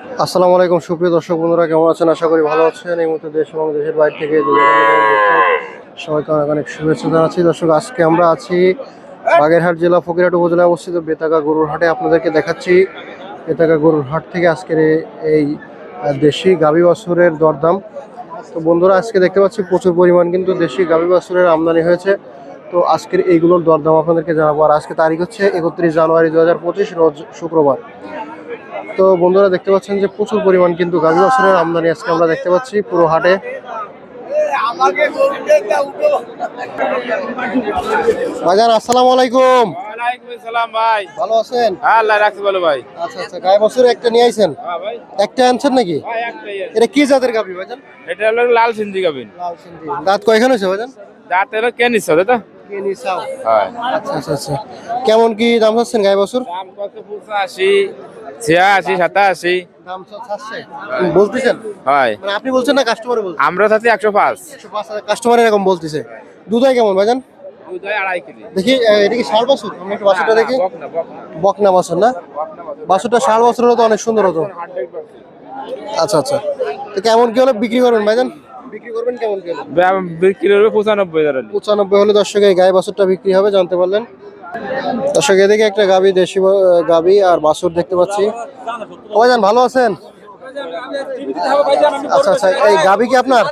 আসসালামু আলাইকুম, সুপ্রিয় দর্শক বন্ধুরা, কেমন আছেন? আশা করি ভালো আছেন। এই মুহূর্তে দেশ এবং দেশের বাইরে থেকে সবাইকে অনেক অনেক শুভেচ্ছা জানাচ্ছি। দর্শক, আজকে আমরা আছি বাগেরহাট জেলা ফকিরহাট উপজেলায় অবস্থিত বেতাগা গরুর হাটে। আপনাদেরকে দেখাচ্ছি বেতাগা গরুর হাট থেকে আজকের এই দেশি গাভী বাছুরের দরদাম। তো বন্ধুরা, আজকে দেখতে পাচ্ছি প্রচুর পরিমাণ কিন্তু দেশি গাভী বাছুরের আমদানি হয়েছে। তো আজকের এইগুলোর দরদাম আপনাদেরকে জানাব। আর আজকে তারিখ হচ্ছে একত্রিশ জানুয়ারি দু হাজার পঁচিশ, রোজ শুক্রবার। তো বন্ধুরা দেখতে পাচ্ছেন যে প্রচুর পরিমাণ কিন্তু গাভী বাছুরের আমদানি আজকে আমরা দেখতে পাচ্ছি পুরো হাটে। বাজার আসসালামু আলাইকুম। ভাই। ভালো আছেন? ভাই। আচ্ছা আচ্ছা গায়ে বছরে একটা নিয়ে আইছেন? হ্যাঁ একটা আনছেন নাকি। এটা কি জাতের গাভী ভাইজান? এটা হলো লাল সিন্ধি গাবিন লাল সিন্ধি। দাঁত কয়খান হয়েছে ভাইজান? দাঁত হলো তো? আচ্ছা কেমন কি দাম চাচ্ছেন গায়ে বছর দাম কত? পঁচাশি। ছিয়াশি সাতাশি। বলতেছেন? হয়। মানে আপনি বলছেন না কাস্টমারে বলছেন আমরা থাকি একশো পাঁচ। কাস্টমার এরকম বলতেছে। দুধ হয় কেমন ভাইজান? দুধ আড়াই কেজি। দেখি এটা কি ষাট বছর? আমি একটু বাছুরটা দেখি। বক না বক না বকনা বাছুর না? বাছুরটা ষাট বছর অনেক সুন্দর হতো। আচ্ছা আচ্ছা। তো কেমন কি হলে বিক্রি করবেন ভাইজান? বিক্রি করবেন কেমন কি হলে? বিক্রি হবে পঁচানব্বই ধরেন পঁচানব্বই হলে দর্শক এই গায়ে বাছুরটা বিক্রি হবে জানতে পারলেন। দর্শক এদিকে একটা গাবি দেশি গাবি আর বাছুর দেখতে পাচ্ছি। ভাইজান ভালো আছেন? আচ্ছা আচ্ছা এই গাবি কি আপনার?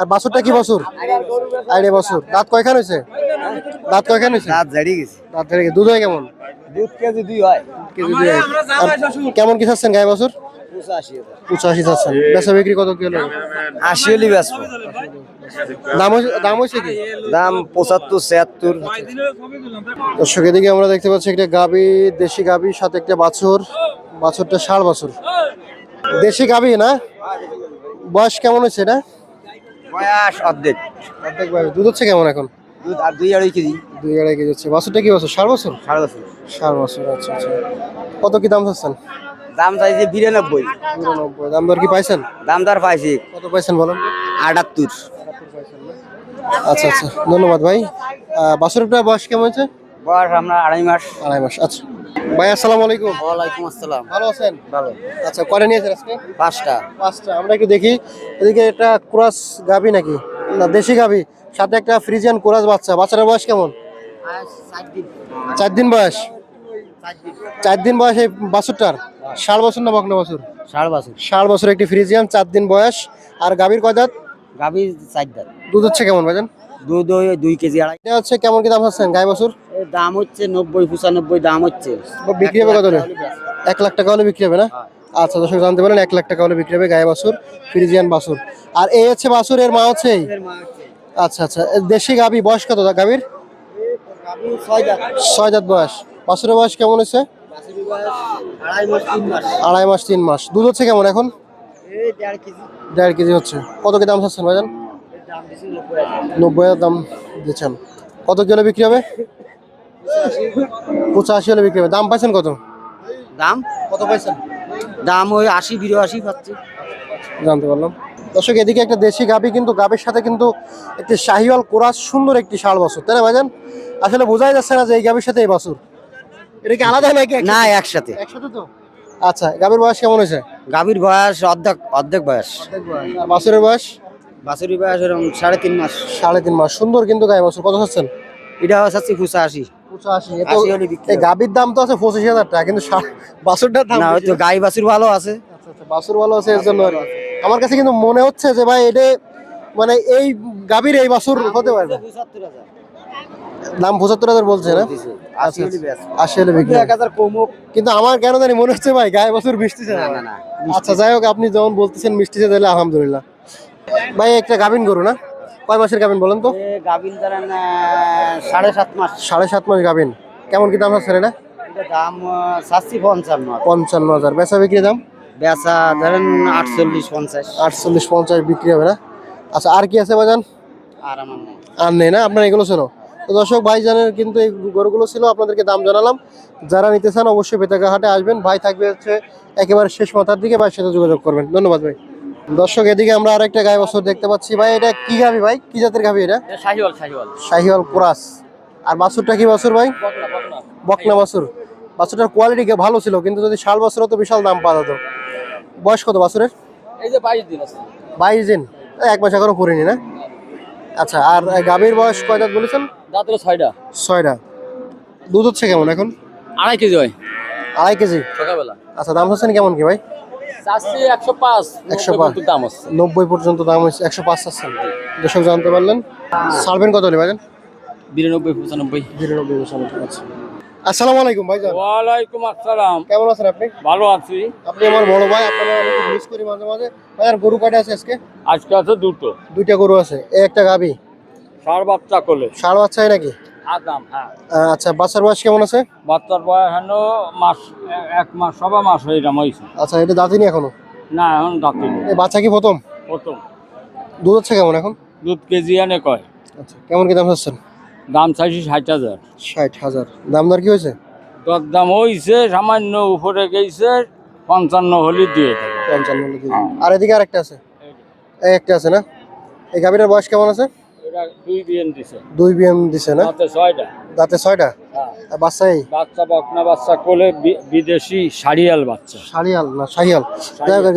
আর বাছুরটা কি বাছুর? আইডে বাছুর। দাঁত কয়খান হয়েছে? দাঁত কয়খান হয়েছে? রাত জারি গেছে। দাঁত ধরে গেছে। দুধ হয় কেমন? দুধ কেজি দুই হয়। কেজি দুই হয়। কেমন কি চাচ্ছেন গায়ে বাছুর? পঁচাশি চাচ্ছেন। বেচা বিক্রি কত কি হলো আশি হলি ব্যস্ত দাম দাম হয়েছে কি? দাম পঁচাত্তর ছিয়াত্তর। দর্শক এদিকে আমরা দেখতে পাচ্ছি একটা গাবি দেশি গাবির সাথে একটা বাছুর। বাছুরটা ষাট বছর। দেশি গাবি না? বয়স কেমন হয়েছে এটা? বয়স অর্ধেক। অর্ধেক বয়স। দুধ হচ্ছে কেমন এখন? দুধ আর দুই আড়াই কেজি। দুই আড়াই কেজি হচ্ছে। বাছুরটা কি বছর? ষাট বছর? ষাট বছর। আচ্ছা আচ্ছা। কত কি দাম চাচ্ছেন? দাম চাইছে বিরানব্বই। নিরানব্বই দাম দর কি পাইছেন? দাম তার পাইছি। কত পাইছেন বলেন আটাত্তর। আচ্ছা আচ্ছা। ধন্যবাদ ভাই। বাছুরটা বয়স কেমন হয়েছে? বয়স আমরা আড়াই মাস। আড়াই মাস আচ্ছা। ভাই আসসালামু আলাইকুম। ওয়ালাইকুম আসসালাম। ভালো আছেন? ভালো। আচ্ছা করে নিয়েছেন আজকে? পাঁচটা। পাঁচটা। আমরা একটু দেখি এদিকে একটা ক্রাস গাবি নাকি? না দেশি গাবি সাথে একটা ফ্রিজিয়ান ক্রাস বাচ্চা। বাচ্চাটার বয়স কেমন? চার দিন। বয়স? চার দিন। বয়স এই বাছুরটার? ষাট বছর না বকনা বছর? সাড়ে বছর। ষাট বছর একটি ফ্রিজিয়ান চার দিন বয়স। আর গাভীর কয় দাঁত? গাভি চার দাম দুধ হচ্ছে কেমন ভাইজান? দুধ ওই দুই কেজি আড়াই। এটা হচ্ছে কেমন কি দাম হচ্ছেন গাই বছর এর দাম হচ্ছে নব্বই পঁচানব্বই দাম হচ্ছে। বিক্রি হবে কত? এক লাখ টাকা হলে বিক্রি হবে না? আচ্ছা দর্শক জানতে পারেন এক লাখ টাকা হলে বিক্রি হবে গায়ে বাছুর ফ্রিজিয়ান বাছুর আর এই হচ্ছে বাছুর এর মা হচ্ছে আচ্ছা আচ্ছা দেশি গাভী বয়স কত গাভীর? ছয় দাঁত। বয়স। বাছুরের বয়স কেমন হচ্ছে আড়াই মাস তিন মাস। দুধ হচ্ছে কেমন এখন? দেড় কেজি হচ্ছে। কত কি দাম চাচ্ছেন ভাইজান? নব্বই হাজার দাম দিচ্ছেন। কত কিলো বিক্রি হবে? পঁচাশি হলে বিক্রি হবে। দাম পাইছেন কত? দাম? কত পাইছেন? দাম ওই আশি বিরাশি পাচ্ছি। জানতে পারলাম। দর্শক এদিকে একটা দেশি গাভি কিন্তু গাভির সাথে কিন্তু একটি শাহিওয়াল কোরাস সুন্দর একটি শাল বছর। তাই না ভাইজান? আসলে বোঝাই যাচ্ছে না যে এই গাভির সাথে এই বছর। এটা কি আলাদা নাকি না একসাথে। একসাথে তো? আচ্ছা গাভির বয়স কেমন হয়েছে? গাভীর বয়স অর্ধেক অর্ধেক বয়স। বাছুরের বয়স? বাছুরি বয়স এরকম সাড়ে তিন মাস। সাড়ে তিন মাস। সুন্দর কিন্তু গায়ে বছর। কত খাচ্ছেন এটা হচ্ছে এ আশি। গাভির দাম তো আছে পঁচিশ হাজার টাকা কিন্তু বাছুরটার দাম না। হয়তো গাই বাছুর ভালো আছে। আচ্ছা, আচ্ছা, বাছুর ভালো আছে এর জন্য। আমার কাছে কিন্তু মনে হচ্ছে যে ভাই এটা মানে এই গাভীর এই বাছুর হতে পারে। দাম পঁচাত্তর হাজার বলছে না? আশি হলে বিক্রি এক হাজার কমুক। কিন্তু আমার কেন জানি মনে হচ্ছে ভাই গায়ে বছর মিষ্টিছে না না না না আচ্ছা যাই হোক আপনি যখন বলতেছেন মিষ্টিছে তাহলে আলহামদুলিল্লাহ। ভাই একটা গাভিন গরু না? কয় মাসের গাভিন বলেন তো? ধরেন সাড়ে সাত মাস। সাড়ে সাত মাস গাভিন। কেমন কি দাম আছে সাতশি পঞ্চান্ন পঞ্চান্ন হাজার। বেচা বিক্রি দাম? বেচা ধরেন আটচল্লিশ পঞ্চাশ। আটচল্লিশ পঞ্চাশ বিক্রি হবে না? আচ্ছা আর কি আছে বাজান? আর আমার নেই। আর নেই না? আপনার এগুলো ছিল তো দর্শক ভাই জানের কিন্তু এই গরুগুলো ছিল আপনাদেরকে দাম জানালাম। যারা নিতে চান অবশ্যই বেতাগা হাটে আসবেন। ভাই থাকবে হচ্ছে একেবারে শেষ মাথার দিকে ভাইয়ের সাথে যোগাযোগ করবেন। ধন্যবাদ ভাই। দর্শক এদিকে আমরা আরেকটা গায়ে বছর দেখতে পাচ্ছি। ভাই এটা কি গাভি ভাই? কি জাতের গাভি এটা? শাহিওয়াল শাহিওয়াল। শাহিওয়াল কোরাস। আর বাছুরটা কি বাছুর ভাই? বকনা বাছুর। বাছুরটার কোয়ালিটি ভালো ছিল কিন্তু যদি শাল বাছুর হতো বিশাল দাম পাওয়া যেত। বয়স কত বাছুরের? এই যে বাইশ দিন আছে। বাইশ দিন। এক মাস এখনও পড়িনি না? আচ্ছা আর গাভীর বয়স কয় দাঁত বলেছেন? দাঁতের ছয়টা। ছয়টা। দুধ হচ্ছে কেমন এখন? আড়াই কেজি হয় আড়াই কেজি? সকালবেলা। আচ্ছা দাম হচ্ছেন কেমন কি ভাই? চাষি একশো পাঁচ। 105 নব্বই দাম নব্বই পর্যন্ত দাম হচ্ছে একশো পাঁচ দর্শক জানতে পারলেন। ছাড়বেন কত হলে ভাইজান বিরানব্বই পঁচানব্বই। বিরানব্বই পঁচানব্বই আচ্ছা। আসসালামু আলাইকুম ভাইজান ওয়ালাইকুম আসসালাম। কেমন আছেন আপনি? ভালো আছি। আপনি আমার বড় ভাই আপনারা আমি মিস করি মাঝে মাঝে। ভাইজান গরু কয়টা আছে আজকে? আজকে আছে দুটো। দুইটা গরু আছে একটা গাবি। বাচ্চা কোলে। ষাড় বাচ্চাই নাকি আদাম হ্যাঁ। আচ্ছা বাচ্চার বয়স কেমন আছে? বাচ্চার বয়স হেন মাস এক মাস সবা মাস হয়ে হয়েছে আচ্ছা এটা দাঁতিনি এখনও? না এখন এই বাচ্চা কি প্রথম? প্রথম। দুধ হচ্ছে কেমন এখন? দুধ কেজি এনে কয়? আচ্ছা কেমন কি দাম দাম চাইছি ষাট হাজার। ষাট হাজার। দাম দর কি হয়েছে? দর দাম হয়েছে সামান্য উপরে গেছে পঞ্চান্ন হলে দিয়ে পঞ্চান্ন হলে আর এদিকে আরেকটা আছে। একটা আছে না? এই গাভীটার বয়স কেমন আছে? এটা দুই দিছে। দুই বিএম দিছে না? ছয়টা। দাঁতে ছয়টা? হ্যাঁ। বাচ্চা বাচ্চা বকনা বাচ্চা কোলে বিদেশি শাড়িয়াল বাচ্চা। শাড়িয়াল না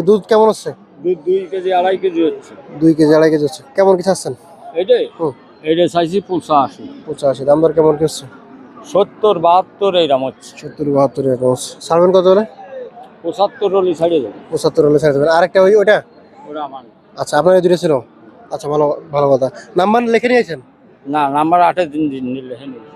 দুধ কেমন হচ্ছে? দুধ দুই কেজি আড়াই কেজি হচ্ছে। দুই কেজি আড়াই কেজি হচ্ছে। কেমন কি চাচ্ছেন? এটাই হুম। এটা চাইছি পঁচাশি। পঁচাশি। দাম দর কেমন কি হচ্ছে? সত্তর বাহাত্তর এইরকম হচ্ছে। সত্তর বাহাত্তর এরকম হচ্ছে। ছাড়বেন কত হলে? পঁচাত্তর ছাড়িয়ে দেবেন। আরেকটা ওই ওরা আমার আচ্ছা আপনার দুটো ছিল? আচ্ছা ভালো ভালো কথা নাম্বার লিখে নিয়েছেন না, নাম্বার আটের দিন দিন নিলে হ্যাঁ নিলে।